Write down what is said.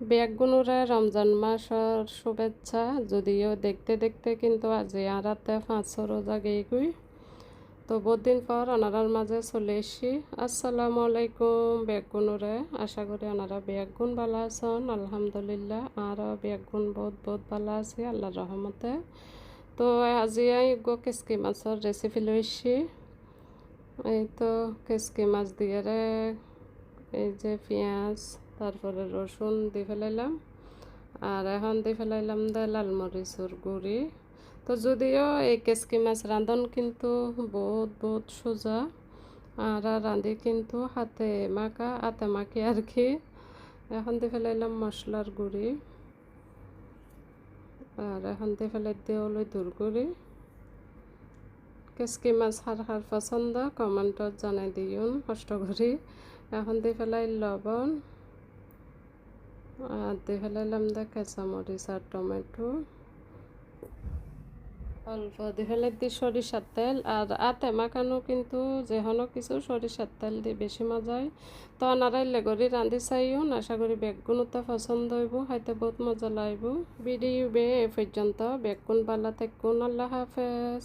বেগুনুরে রমজান মাসের শুভেচ্ছা। যদিও দেখতে দেখতে কিন্তু আজ আরাতে পাঁচশো রোজা গেই। তো বহুদিন পর ওনারার মাঝে চলে এসি আসসালামু আলাইকুম বেগুনুরে আশা করি ওনারা বেগুন ভালো আছেন, আলহামদুলিল্লাহ। আর বেগুন বহুত বহুত ভালো আছি, আল্লাহর রহমতে। তো আজি গো কেসকি মাছের রেসিপি লইছি এই তো কেসকি মাছ দিয়ে এই যে পেঁয়াজ তারপরে রসুন দিয়ে ফেলাইলাম। আর এখন দিয়ে ফেলাইলাম দে লাল মরিচুর গুড়ি। তো যদিও এই কেসকি মাছ রাঁধন কিন্তু বহুত বহুত সোজা, আর রাঁধি কিন্তু হাতে মাখা, হাতে মাখি আর কি। এখন দিয়ে ফেলাইলাম মশলার গুড়ি। আর এখন দিয়ে ফেলাই দিয়ে হলো দূর গুড়ি। কেসকি মাছ হার হার পছন্দ, কমেন্টত জানাই দিউন কষ্ট করি। এখন দিয়ে ফেলাই লবণ। আর দিয়ে ফেলাইলাম দে কাঁচামরিচ আর টমেটো। অল্প দিয়ে ফেলে দিই সরিষার তেল আর আতে মাখানো কিন্তু যেহনো কিছু সরিষার তেল দিয়ে বেশি মজা হয়। তো নারাইলে গড়ি রাঁধি চাইও, আশা করি বেগুনটা পছন্দ হইব খাইতে বহুত মজা লাগব। ভিডিও বে এ পর্যন্ত, বেগুন বালা থাকুন আল্লাহ হাফেজ।